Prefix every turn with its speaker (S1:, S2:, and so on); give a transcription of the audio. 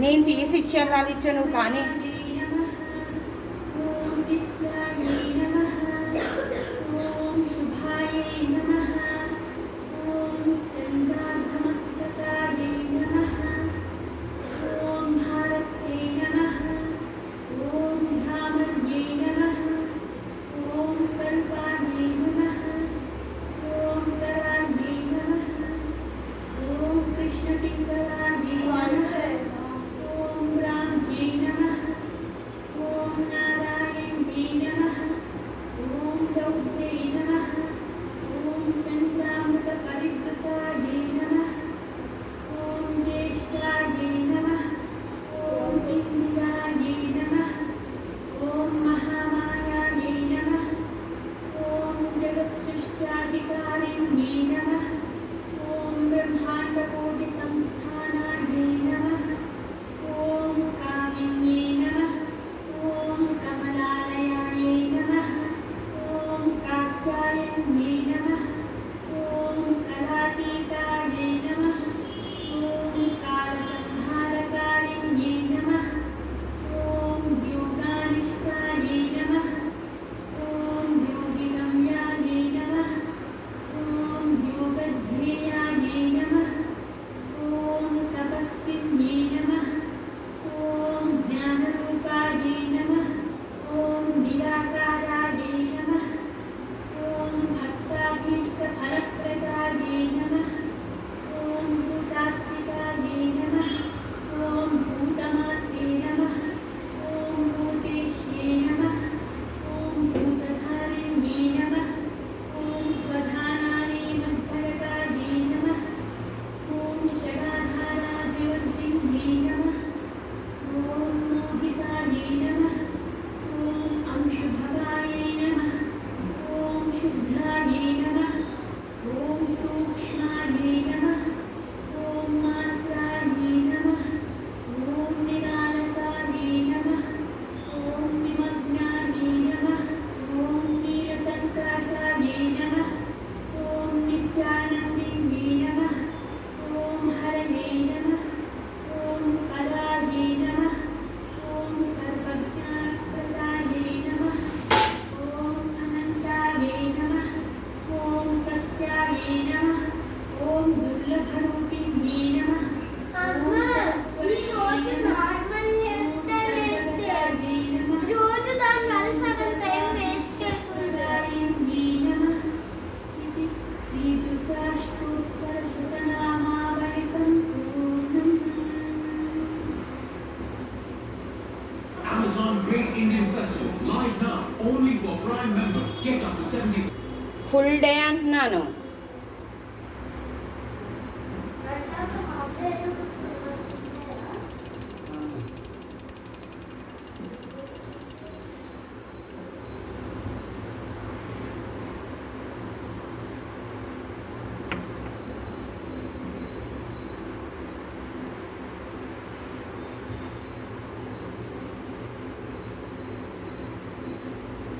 S1: నేను తీసి ఇచ్చాను రాదు ఇచ్చాను కానీ ഫുൾ ഡേ ആൻഡ് നാനോ